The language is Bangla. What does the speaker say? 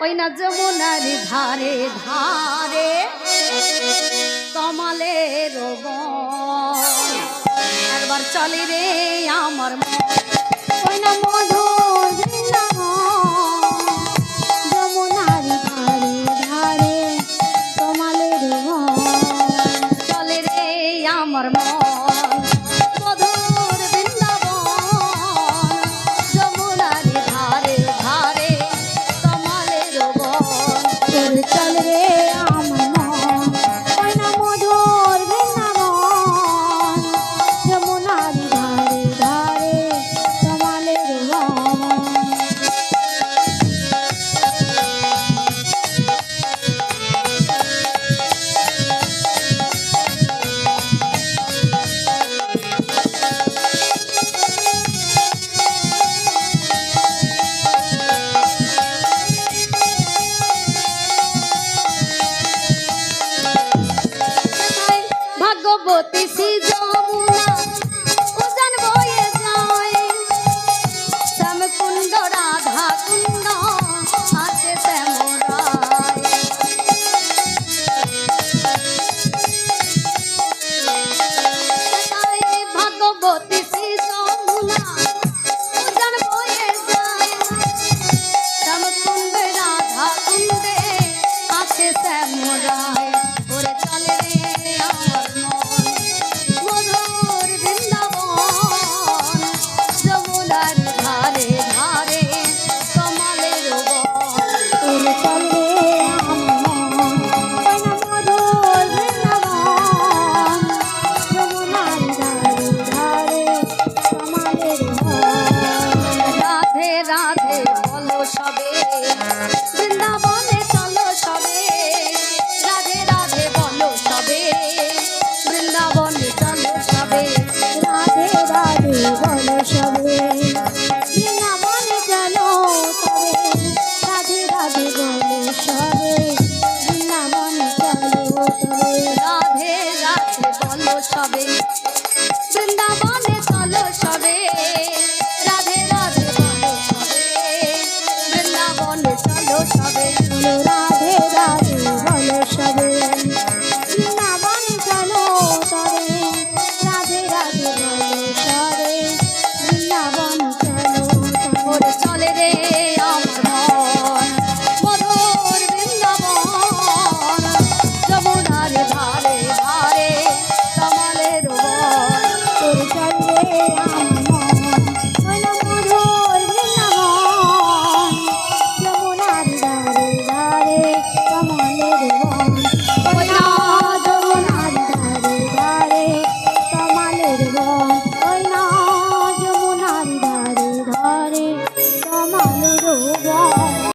ওই না যমুনার ধারে ধারে কমলের একবার চলে রে আমার ভগবতী শ্রী যমুনা। loving.